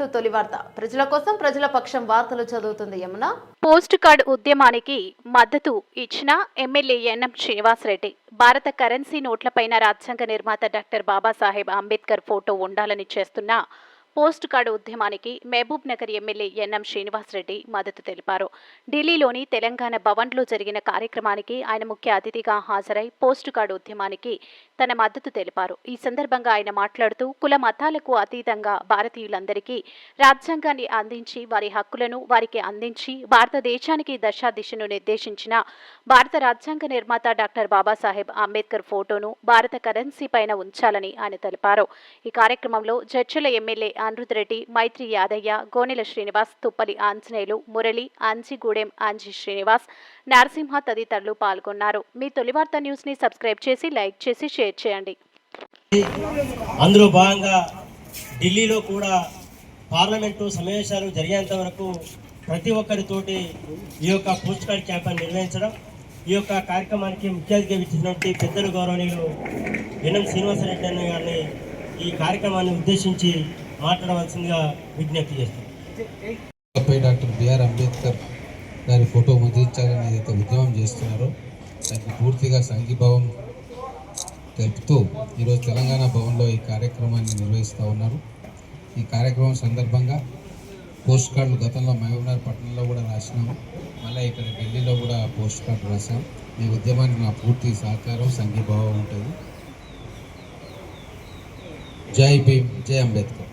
To తొలి వార్త. ప్రజల కోసం ప్రజల పక్షం వార్తలు చదువుతుంది యమున. పోస్ట్ కార్డ్ ఉద్యమానికి మద్దతు ఇచ్చిన ఎమ్మెల్యే ఎన్ఎం శ్రీనివాసరెడ్డి భారత కరెన్సీ నోట్లపైన రాజ్యాంగ నిర్మాత డాక్టర్ బాబాసాహెబ్ అంబేద్కర్ ఫోటో ఉండాలని చేస్తున్న పోస్ట్ కార్డు ఉద్యమానికి Mahabub Nagar MLA N M Srinivasa Reddy మద్దతు తెలిపారు. ఢిల్లీలోని తెలంగాణ భవన్లో జరిగిన కార్యక్రమానికి ఆయన ముఖ్య అతిథిగా హాజరై పోస్ట్ కార్డు ఉద్యమానికి తన మద్దతు తెలిపారు. ఈ సందర్భంగా ఆయన మాట్లాడుతూ కుల మతాలకు అతీతంగా భారతీయులందరికీ రాజ్యాంగాన్ని అందించి వారి హక్కులను వారికి అందించి భారతదేశానికి దశా దిశను నిర్దేశించిన భారత రాజ్యాంగ నిర్మాత డాక్టర్ బాబాసాహెబ్ అంబేద్కర్ ఫోటోను భారత కరెన్సీ పైన ఉంచాలని ఆయన తెలిపారు. ఈ కార్యక్రమంలో చర్చల ఎమ్మెల్యే అనిరుద్ రెడ్డి మైత్రి యాదయ్య గోనెల శ్రీనివాస్ తుప్పలి ఆంజనేయులు మురళి ఆంజిగూడెం ఆంజీ శ్రీనివాస్ నరసింహ తదితరులు పాల్గొన్నారు. మీ తొలివార్త న్యూస్ని సబ్స్క్రైబ్ చేసి లైక్ చేసి షేర్ చేయండి. అందులో భాగంగా ఢిల్లీలో కూడా పార్లమెంటు సమావేశాలు జరిగేంత వరకు ప్రతి ఒక్కరితోటి ఈ యొక్క పోస్ట్ కార్డ్ క్యాంపెయిన్ నిర్వహించడం ఈ యొక్క కార్యక్రమానికి ముఖ్య అతిథిగా ఇచ్చినటువంటి పెద్దలు గౌరవనీయులు ఎన్ఎం శ్రీనివాసరెడ్డి అన్న గారిని ఈ కార్యక్రమాన్ని ఉద్దేశించి మాట్లాడవలసిందిగా విజ్ఞప్తి చేస్తాను డాక్టర్ బిఆర్ అంబేద్కర్ గారి ఫోటో ముద్రించాలని ఏదైతే ఉద్యమం చేస్తున్నారో. దానికి పూర్తిగా సంఘీభావం తెలుపుతూ ఈరోజు తెలంగాణ భవన్లో ఈ కార్యక్రమాన్ని నిర్వహిస్తూ ఉన్నారు. ఈ కార్యక్రమం సందర్భంగా పోస్ట్ కార్డులు గతంలో మహబూబ్నగర్ పట్టణంలో కూడా రాసినాము మళ్ళీ ఇక్కడ ఢిల్లీలో కూడా పోస్ట్ కార్డు రాసాం ఈ ఉద్యమానికి నా పూర్తి సహకారం సంఘీభావం ఉంటుంది. జై భీమ్ జై అంబేద్కర్.